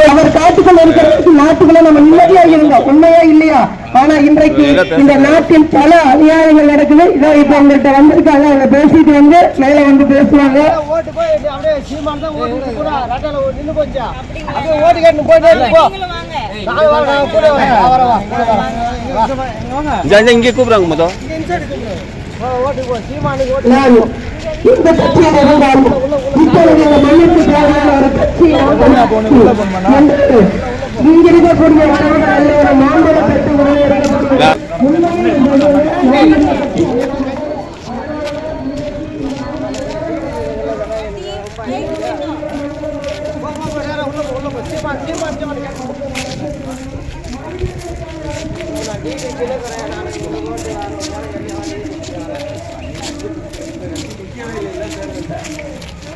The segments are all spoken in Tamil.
அவர் அவர் காட்டுக்குள்ள இருக்கிற நாட்டுக்குள்ள நம்ம நிம்மதியா இருந்தோம். உண்மையா இல்லையா? ஆனா இன்றைக்கு இந்த நாட்டில் பல அநியாயங்கள் நடக்குது. இதோ இப்ப உங்கள்கிட்ட வந்திருக்காங்க அவங்க பேசிட்டு வந்து மேல வந்து பேசுவாங்க. இங்க கூப்பிடுறாங்க மொத்தம். வா, ஓட்டு போ. சீமானுக்கு ஓட்டு நான் இந்த கட்சியில் இருந்தாலும் இப்பொழுது இந்த மாம்பழ பெற்று உடனே இருக்கக்கூடிய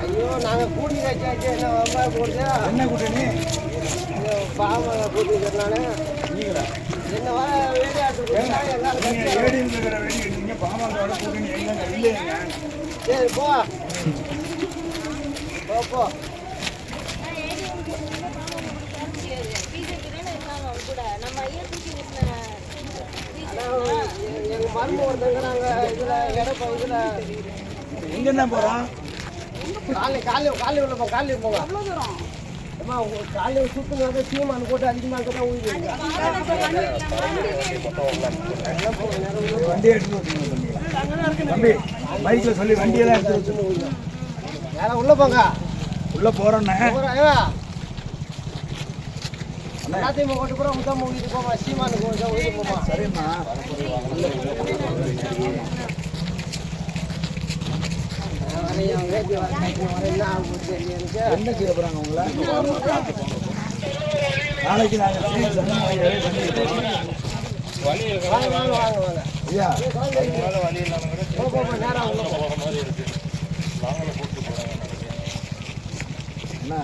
ஐயோ நாங்க கூட்டி வச்சாச்சு. என்ன ரொம்ப போடுச்சா என்ன கூட்டணி? பாவ கூட்டிக்கிறனால என்ன வர வேலையாட்டு எங்கால சரி போ. போ போ. அதான் எ- எங்க மருமக ஒருத்தங்க நாங்க இதுல எடப்ப இதுல எங்க என்ன போறோம் காலை காலை காலை உள்ள போ காலை போங்க அம்மா காலை சுத்துங்க வந்து சீமான் போட்டு அதிகமாக தான் ஊதிங்க வண்டி எடுத்து தம்பி பைக்ல சொல்லி வண்டியெல்லாம் எடுத்து வச்சுக்கணும் வேற உள்ள போங்க. உள்ள போறோன்னே போறோம், ஏவா? எல்லாத்தையும் போமா சீமானுக்கு சரிம்மா. என்ன செய்ய உங்களை? நாளைக்கு ஐயா. என்ன?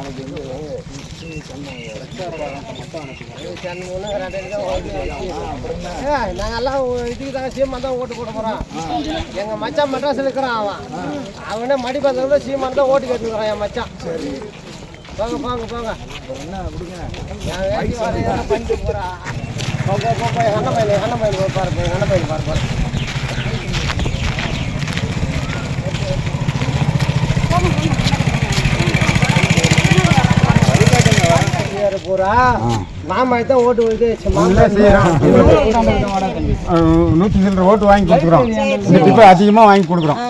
நாளைக்கு வந்து. சரி, தான் நாங்கெல்லாம் இதுக்கு தாங்க சீமான் தான் ஓட்டு போட போறோம் எங்க மச்சான் மெட்ராஸ்ல இருக்கிறான் அவன். அவனே மடிப்பந்தோட சீமான் தான் ஓட்டு கேட்டுக்கிறான் என் மச்சான். போங்க போங்க போங்க. அப்புறம் என்ன விடுங்க பண்ணிட்டு போறான் போங்க போங்க எங்க அண்ணன் பையன் அண்ணன் பையன் பாரு எங்க அண்ணன் பையன் பாரு பூரா மாமா தான் ஓட்டு மாமா நூற்றி சில்லற ஓட்டு வாங்கி கொடுக்குறோம். இந்த டிப்பை அதிகமாக வாங்கி கொடுக்குறோம்.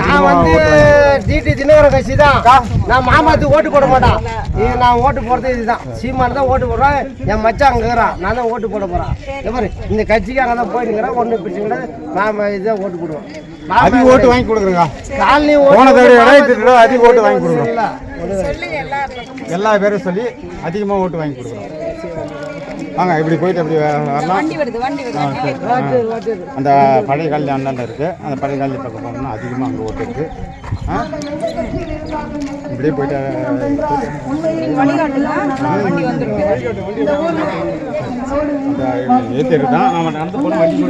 நான் வந்து டிடி தினகரன் கட்சி தான் நான் மாமாத்துக்கு ஓட்டு போட மாட்டேன். இது நான் ஓட்டு போடுறது இதுதான். சீமான் தான் ஓட்டு போடுறேன். என் மச்சான் அங்கே இருக்கிறான். நான் தான் ஓட்டு போட போறேன். இந்த கட்சிக்கு அங்கே தான் போயிட்டுங்கிறேன் ஒன்றும் பிரச்சனை கிடையாது மாமா இதுதான் ஓட்டு போடுவோம் அதிக ஓட்டு வாங்கி கொடுக்குறோங்க. போன ஓட்டு தடவை ரெண்டாயிரத்தி எட்டு அதிக ஓட்டு வாங்கி கொடுக்குறோம். எல்லா பேரும் சொல்லி அதிகமாக ஓட்டு வாங்கி கொடுக்குறோம். வாங்க இப்படி போயிட்டு அப்படி வரலாம். அந்த பழைய கல்வி அந்தாண்ட இருக்குது அந்த பழைய கல்வி பக்கம் போனோம்னா அதிகமாக அங்கே ஓட்டு இருக்குது இப்படியே போயிட்டு தான் நம்ம நடந்து போன வண்டி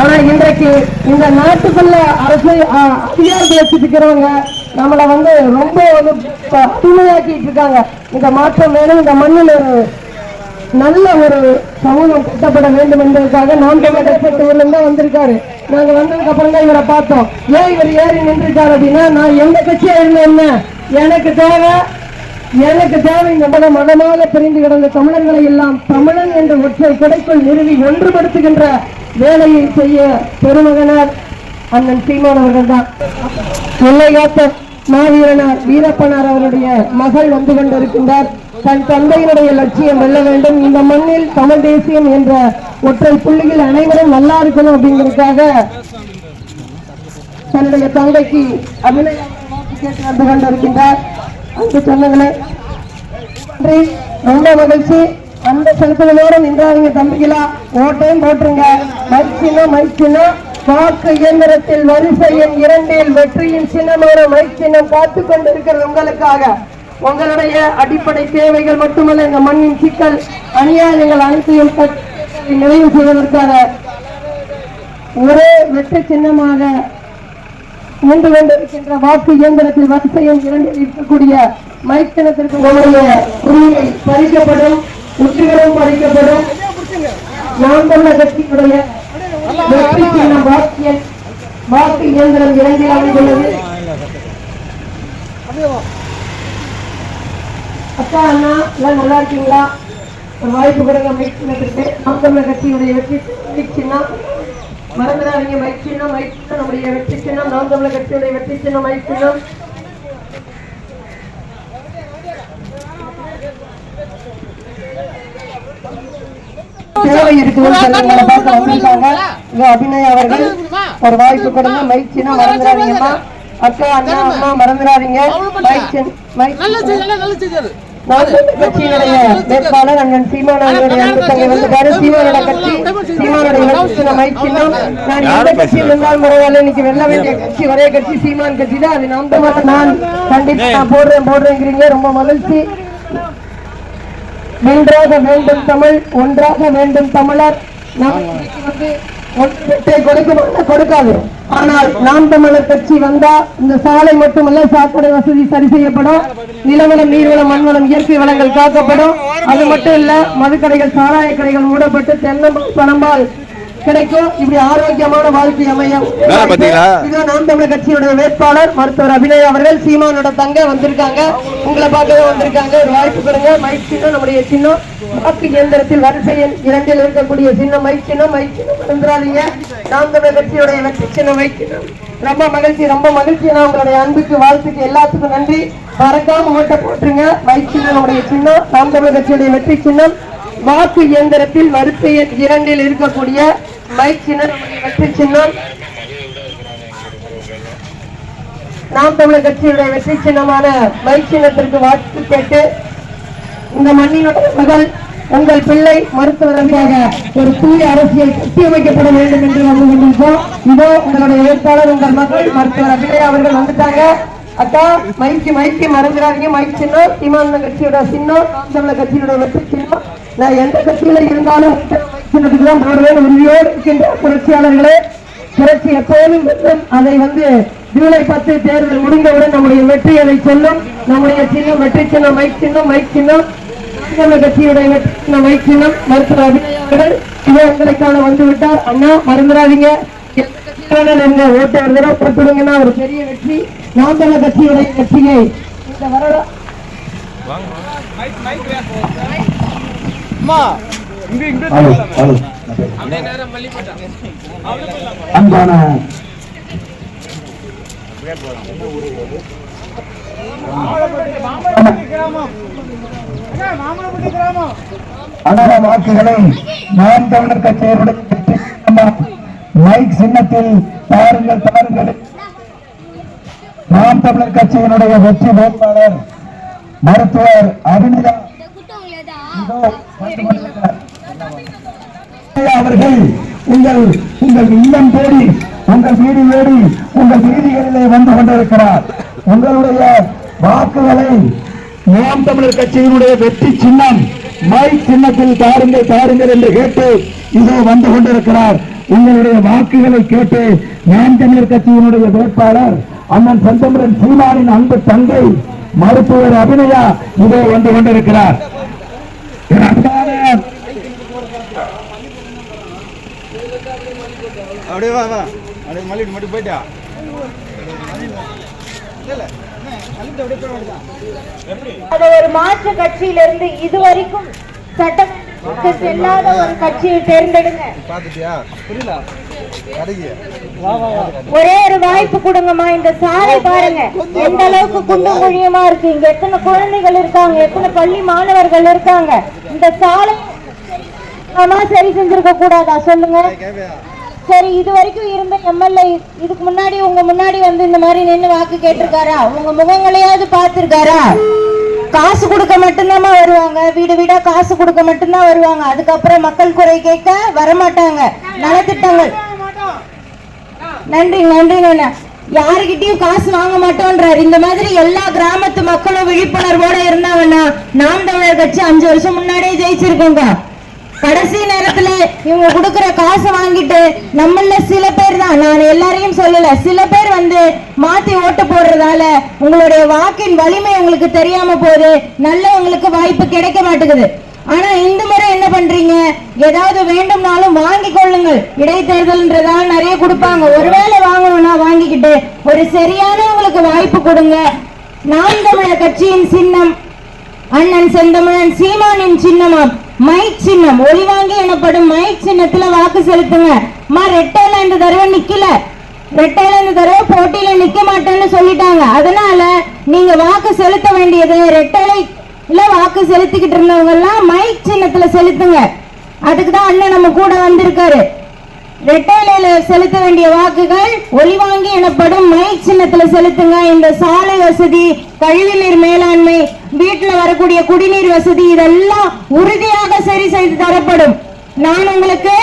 ஆனா இன்றைக்கு இந்த நாட்டுக்குள்ள அரசு அதிகாரத்தை வச்சுட்டு இருக்கிறவங்க நம்மளை வந்து ரொம்ப வந்து அடிமையாக்கிட்டு இருக்காங்க. இந்த மாற்றம் வேணும். இந்த மண்ணில் நல்ல ஒரு சமூகம் கட்டப்பட வேண்டும் என்பதற்காக நாம் தமிழர் கட்சி வந்திருக்காரு. நாங்க வந்ததுக்கு அப்புறம் தான் இவரை பார்த்தோம். ஏன் இவர் ஏறி நின்றுட்டார் அப்படின்னா நான் எந்த கட்சியா இருந்தேன் எனக்கு தேவை எனக்கு தேவை இந்த மத மதமாக பிரிந்து கிடந்த தமிழர்களை எல்லாம் தமிழன் என்ற ஒற்றை கொடைக்குள் நிறுவி ஒன்றுபடுத்துகின்ற வேலையை செய்ய பெருமகனார் அண்ணன் சீமான் அவர்கள் தான். எல்லை காத்த மாவீரனார் வீரப்பனார் அவருடைய மகள் வந்து கொண்டிருக்கின்றார். தன் தந்தையினுடைய லட்சியம் வெல்ல வேண்டும். இந்த மண்ணில் தமிழ் தேசியம் என்ற ஒற்றை புள்ளியில் அனைவரும் நல்லா இருக்கணும் அப்படிங்கிறதுக்காக தன்னுடைய தந்தைக்கு அபிநய கேட்டு வந்து கொண்டிருக்கின்றார். அன்பு சொன்னங்களே ரொம்ப மகிழ்ச்சி. அந்த செலுத்துவதோடு நின்றாங்க தம்பிகளா. ஓட்டையும் போட்டுருங்க. மைக் சின்னம் வாக்கு இயந்திரத்தில் வரிசை எண் இரண்டில் வெற்றியின் சின்னமான மைக் சின்னம் காத்து கொண்டிருக்கிற உங்களுக்காக. உங்களுடைய அடிப்படை தேவைகள் மட்டுமல்ல இந்த மண்ணின் சிக்கல் அநியாயங்கள் அனைத்தையும் நிறைவு செய்வதற்காக ஒரே வெட்ட சின்னமாக நின்று கொண்டிருக்கின்ற வாக்கு இயந்திரத்தில் வரிசையில் இரண்டில் இருக்கக்கூடிய மைத்தனத்திற்கு உங்களுடைய உரிமை பறிக்கப்படும் உத்திகளும் பறிக்கப்படும். நாம் தமிழர் கட்சியுடைய வெற்றி சின்னம் வாக்கு வாக்கு இயந்திரம் இரண்டில் அமைந்துள்ளது. அக்கா அண்ணா எல்லாம் நல்லா இருக்கீங்களா? ஒரு வாய்ப்பு கொடுங்க மைக் சின்னத்துக்கு நாம் தமிழர் கட்சியினுடைய வெற்றி மைக் சின்னம். மறந்துடாதீங்க மைக் சின்னம் மைக் சின்னம் நம்முடைய வெற்றி சின்னம். நாம் தமிழர் கட்சியுடைய வெற்றி சின்னம் மைக் சின்னம். தேவை இருக்குது அவர்கள். ஒரு வாய்ப்பு கொடுங்க மைக் சின்னம் மறந்துடாதீங்கம்மா. அக்கா அண்ணா அம்மா மறந்துடாதீங்க. மைக் கட்சியினுடைய வேட்பாளர் அண்ணன் சீமான் அவர்களுடைய அன்பு தங்கை வந்துட்டாரு சீமானோட கட்சி சீமானுடைய சின்னம் நான் எந்த கட்சியில் இருந்தாலும் பரவாயில்ல இன்னைக்கு வெல்ல வேண்டிய கட்சி ஒரே கட்சி சீமான் கட்சி தான். அது நாம் தான் நான் கண்டிப்பா நான் போடுறேன் போடுறேங்கிறீங்க. ரொம்ப மகிழ்ச்சி. வென்றாக வேண்டும் தமிழ் ஒன்றாக வேண்டும் தமிழர். நாம் வந்து ஒன்றை கொடுக்குமா கொடுக்காது. ஆனால் நாம் தமிழர் கட்சி வந்தா இந்த சாலை மட்டுமல்ல சாக்கடை வசதி சரி செய்யப்படும். நிலவளம் நீர்வளம் மண்வளம் இயற்கை வளங்கள் காக்கப்படும். அது மட்டும் இல்ல மதுக்கடைகள் சாராய கடைகள் மூடப்பட்டு தென்னம்பால் பணம்பால் கிடைக்கும். இப்படி ஆரோக்கியமான வாழ்க்கை அமையும். இதோ நாம் தமிழர் கட்சியுடைய வேட்பாளர் மருத்துவர் அபிநய் அவர்கள் சீமானோட தங்க வந்திருக்காங்க. உங்களை பார்க்கவே வந்திருக்காங்க. ஒரு வாய்ப்பு கொடுங்க. மைக் சின்னம் நம்முடைய சின்னம். வாக்கு இயந்திரத்தில் வரிசை இரண்டில் இருக்கக்கூடிய சின்னம் மைக் சின்னம். மைக் சின்னம் மறந்துடாதீங்க. நாம் தமிழர் கட்சியுடைய வெற்றி சின்னம் மைக் சின்னம். ரொம்ப மகிழ்ச்சி ரொம்ப மகிழ்ச்சி. நான் உங்களுடைய அன்புக்கு வாழ்த்துக்கு எல்லாத்துக்கும் நன்றி. மறக்காம ஓட்ட போட்டுருங்க. மைக் சின்னம் நம்முடைய சின்னம். நாம் தமிழர் கட்சியுடைய வெற்றி சின்னம். வாக்கு இயந்திரத்தில் வரிசை இரண்டில் இருக்கக்கூடிய மைக் சின்னம் நம்முடைய வெற்றி சின்னம். நாம் தமிழர் கட்சியுடைய வெற்றி சின்னமான மைக் சின்னத்திற்கு வாழ்த்து கேட்டு இந்த மண்ணினுடைய மகள் உங்கள் பிள்ளை மருத்துவர் ஒரு தூய அரசியல் கட்டியமைக்கப்பட வேண்டும் என்று வந்து கொண்டிருக்கோம் இதோ உங்களுடைய வேட்பாளர் உங்கள் மகள் மருத்துவர் அபிநயா அவர்கள் வந்துட்டாங்க. அக்கா மைக்கு மைக்கு மறந்துடாதீங்க. மைக் சின்னம் திமான கட்சியோட சின்னம் தமிழக கட்சியோட வெற்றி சின்னம் நான் எந்த கட்சியில இருந்தாலும் சின்னத்துக்கு தான் போடுவேன். உறுதியோடு இருக்கின்ற புரட்சியாளர்களே புரட்சி எப்போதும் வெல்லும். அதை வந்து ஜூலை பத்து தேர்தல் முடிந்தவுடன் நம்முடைய வெற்றி அதை சொல்லும். நம்முடைய சின்னம் வெற்றி சின்னம் மைக் சின்னம் மைக் சின்னம். தமிழக கட்சியுடைய வெற்றி சின்னம் மைக் சின்னம். மருத்துவர் அபிநயா அவர்கள் இதோ உங்களுக்கான வந்துவிட்டார். அண்ணா மறந்துடாதீங்க. எந்த கட்சியிலான ஓட்டு ஒரு ஒரு பெரிய வெற்றி. நாம் தமிழர் கட்சியுடைய வெற்றியை இந்த வருடம் அன்பான அனக வாக்குகளை நாம் தமிழர் கட்சியினுடைய மைக் சின்னத்தில் பாருங்கள் பாருங்கள். நாம் தமிழர் கட்சியினுடைய வெற்றி வேட்பாளர் மருத்துவர் அபிநிதா அவர்கள் உங்கள் உங்கள் இல்லம் தேடி உங்கள் வீடு தேடி உங்கள் வீதிகளிலே வந்து கொண்டிருக்கிறார். உங்களுடைய வாக்குகளை நாம் தமிழர் கட்சியினுடைய வெற்றி சின்னம் மை சின்னத்தில் தாருங்கள் தாருங்கள் என்று கேட்டு இதோ வந்து கொண்டிருக்கிறார். உங்களுடைய வாக்குகளை கேட்டு நாம் தமிழர் கட்சியினுடைய வேட்பாளர் அண்ணன் செந்தமிழன் சீமானின் அன்பு தங்கை மருத்துவர் அபிநயா இதோ வந்து கொண்டிருக்கிறார். அப்படியே வா வா. அப்படியே மல்லிட்டு மட்டும் போயிட்டா? அது ஒரு மாற்று கட்சியிலிருந்து இதுவரைக்கும் சட்டமன்றத்துக்கு செல்லாத ஒரு கட்சியை தேர்ந்தெடுங்க. புரியல. கடைக்கு. ஒரே ஒரு வாய்ப்பு கொடுங்கம்மா. இந்த சாலை பாருங்க. எந்த அளவுக்கு குண்டும் குழியுமா இருக்கு? இங்க எத்தனை குழந்தைகள் இருக்காங்க? எத்தனை பள்ளி மாணவர்கள் இருக்காங்க? இந்த சாலை ஆமா சரி செஞ்சிருக்க கூடாதா? சொல்லுங்க. சரி இது வரைக்கும் இருந்த எம்எல்ஏ இதுக்கு முன்னாடி உங்க முன்னாடி வந்து இந்த மாதிரி நின்னு வாக்கு கேட்டிருக்காரா? உங்க முகங்களையாவது பார்த்திருக்காரா? காசு கொடுக்க மட்டும்தாம்மா வருவாங்க. வீடு வீடா காசு கொடுக்க மட்டும்தான் வருவாங்க. அதுக்கப்புறம் மக்கள் குறை கேட்க வரமாட்டாங்க. நலத்திட்டங்கள். நன்றி நன்றி யாருகிட்டயும் காசு வாங்க மாட்டோன்றாரு. இந்த மாதிரி எல்லா கிராமத்து மக்களும் விழிப்புணர்வோட இருந்தாங்கன்னா நாம் தமிழர் கட்சி அஞ்சு வருஷம் முன்னாடியே ஜெயிச்சிருக்கோங்க. கடைசி நேரத்துல இவங்க கொடுக்கற காசை வாங்கிட்டு நம்மள சில பேர் தான் நான் எல்லாரையும் சொல்லல சில பேர் வந்து மாத்தி ஓட்டு போடுறதால உங்களுடைய வாக்கின் வலிமை உங்களுக்கு தெரியாம போகுது. நல்லவங்களுக்கு வாய்ப்பு கிடைக்க மாட்டேங்குது. ஆனா இந்த முறை என்ன பண்றீங்க? ஏதாவது வேண்டும்னாலும் வாங்கி கொள்ளுங்கள். இடைத்தேர்தல்ன்றதால நிறைய கொடுப்பாங்க. ஒருவேளை வாங்கணும்னா வாங்கிக்கிட்டு ஒரு சரியானவங்களுக்கு வாய்ப்பு கொடுங்க. நாம் தமிழர் கட்சியின் சின்னம் அண்ணன் செந்தமிழன் சீமானின் சின்னமாம் மைக் சின்னம் ஒளிவாங்கி எனப்படும் மைக் சின்னத்துல வாக்கு செலுத்துங்க. மா ரெட்டையில இந்த தடவை நிக்கல. ரெட்டையில இந்த தடவை போட்டியில நிக்க மாட்டேன்னு சொல்லிட்டாங்க. அதனால நீங்க வாக்கு செலுத்த வேண்டியது ரெட்டையில வாக்கு செலுத்திக்கிட்டு இருந்தவங்க எல்லாம் மைக் சின்னத்துல செலுத்துங்க. அதுக்கு தான் அண்ணன் நம்ம கூட வந்திருக்காரு. ரெட்டையில செலுத்த வேண்டிய வாக்குகள் ஒளிவாங்கி எனப்படும் மைக் சின்னத்துல செலுத்துங்க. இந்த சாலை வசதி கழிவுநீர் மேலாண்மை வீட்டுல வரக்கூடிய குடிநீர் வசதி இதெல்லாம் உறுதியாக சரி செய்து தரப்படும். நான் உங்களுக்கு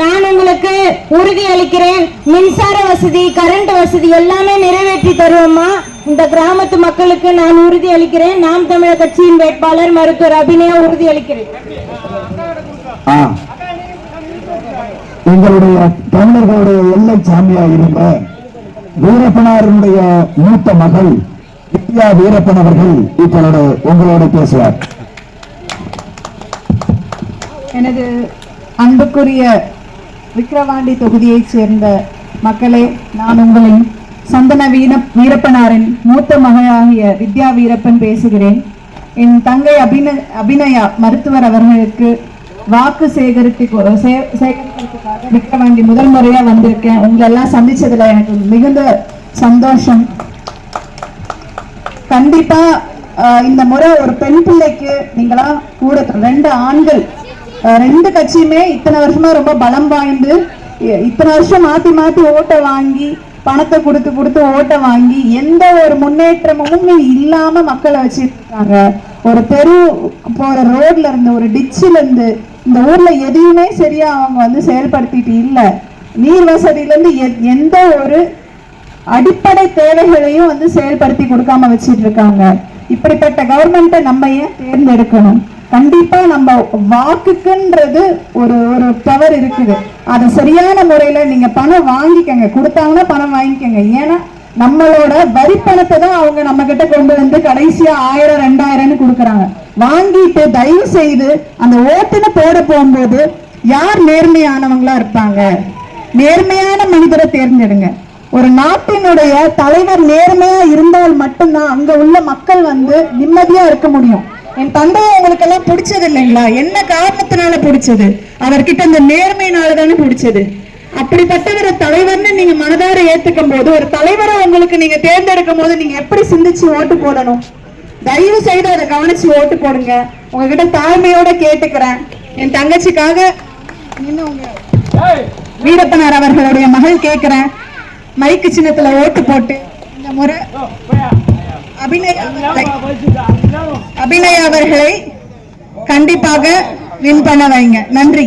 நான் உங்களுக்கு உறுதி அளிக்கிறேன். மின்சார வசதி கரண்ட் வசதி எல்லாமே நிறைவேற்றி தருவோமா இந்த கிராமத்து மக்களுக்கு நான் உறுதி அளிக்கிறேன். நாம் தமிழர் கட்சியின் வேட்பாளர் மருத்துவர் அபிநயா உறுதி அளிக்கிறேன். எங்களுடைய தமிழர்களுடைய எல்லை சாமியா இருந்த வீரப்பனாருடைய மூத்த மகள் வித்யா வீரப்பன் அவர்கள் இப்பொழுது உங்களோடு பேசுவார். எனது அன்புக்குரிய விக்கிரவாண்டி தொகுதியைச் சேர்ந்த மக்களே நான் உங்களின் சந்தன வீர வீரப்பனாரின் மூத்த மகளாகிய வித்யா வீரப்பன் பேசுகிறேன். என் தங்கை அபின அபிநயா மருத்துவர் அவர்களுக்கு வாக்கு சேகரித்து சே- சேகரிக்கிறதுக்காக விக்கிரவாண்டி முதல் முறையா வந்திருக்கேன். உங்களை எல்லாம் சந்திச்சதுல எனக்கு மிகுந்த சந்தோஷம். கண்டிப்பா இந்த முறை ஒரு பெண் பிள்ளைக்கு நீங்களா கூட ரெண்டு ஆண்கள். ரெண்டு கட்சியுமே இத்தனை வருஷமா ரொம்ப பலம் வாய்ந்து இத்தனை வருஷம் மாத்தி மாத்தி ஓட்டை வாங்கி பணத்தை கொடுத்து கொடுத்து ஓட்டை வாங்கி எந்த ஒரு முன்னேற்றமும் இல்லாம மக்களை வச்சிருக்காங்க. ஒரு தெரு போற ரோட்ல இருந்து ஒரு டிச்சில இருந்து இந்த ஊர்ல எதையுமே சரியா அவங்க வந்து செயல்படுத்திட்டு இல்ல. நீர் வசதியில இருந்து எந்த ஒரு அடிப்படை தேவைகளையும் வந்து செயல்படுத்தி கொடுக்காம வச்சிட்டு இருக்காங்க. இப்படிப்பட்ட கவர்மெண்ட்டை நம்ம ஏன் தேர்ந்தெடுக்கணும்? கண்டிப்பா நம்ம வாக்குக்குன்றது ஒரு ஒரு பவர் இருக்குது. அதை சரியான முறையில நீங்க பணம் வாங்கிக்கங்க. கொடுத்தாங்கன்னா பணம் வாங்கிக்கங்க. ஏன்னா நம்மளோட வரி பணத்தை தான் அவங்க நம்ம கிட்ட கொண்டு வந்து கடைசியா ஆயிரம் ரெண்டாயிரம்னு கொடுக்குறாங்க. வாங்கிட்டு தயவு செய்து அந்த ஓட்டுன்னு போட போகும்போது யார் நேர்மையானவங்களா இருப்பாங்க? நேர்மையான மனிதரை தேர்ந்தெடுங்க. ஒரு நாட்டினுடைய தலைவர் நேர்மையா இருந்தால் மட்டும்தான் அங்க உள்ள மக்கள் வந்து நிம்மதியா இருக்க முடியும். என் தந்தையை உங்களுக்கு எல்லாம் பிடிச்சது இல்லைங்களா? என்ன காரணத்தினால பிடிச்சது? அவர்கிட்ட இந்த நேர்மையினால தானே பிடிச்சது? அப்படிப்பட்ட ஒரு தலைவர்னு நீங்க மனதார ஏத்துக்கும் போது ஒரு தலைவரை உங்களுக்கு நீங்க தேர்ந்தெடுக்கும் போது நீங்க எப்படி சிந்திச்சு ஓட்டு போடணும்? தயவு செய்து அதை கவனிச்சு ஓட்டு போடுங்க. உங்ககிட்ட தாழ்மையோட கேட்டுக்கிறேன். என் தங்கச்சிக்காக வீரப்பனார் அவர்களுடைய மகள் கேட்கிறேன் மைக்கு சின்னத்துல ஓட்டு போட்டு இந்த முறை அபிநயா அபிநய அபிநயா அவர்களை கண்டிப்பாக வின் பண்ண வைங்க. நன்றி.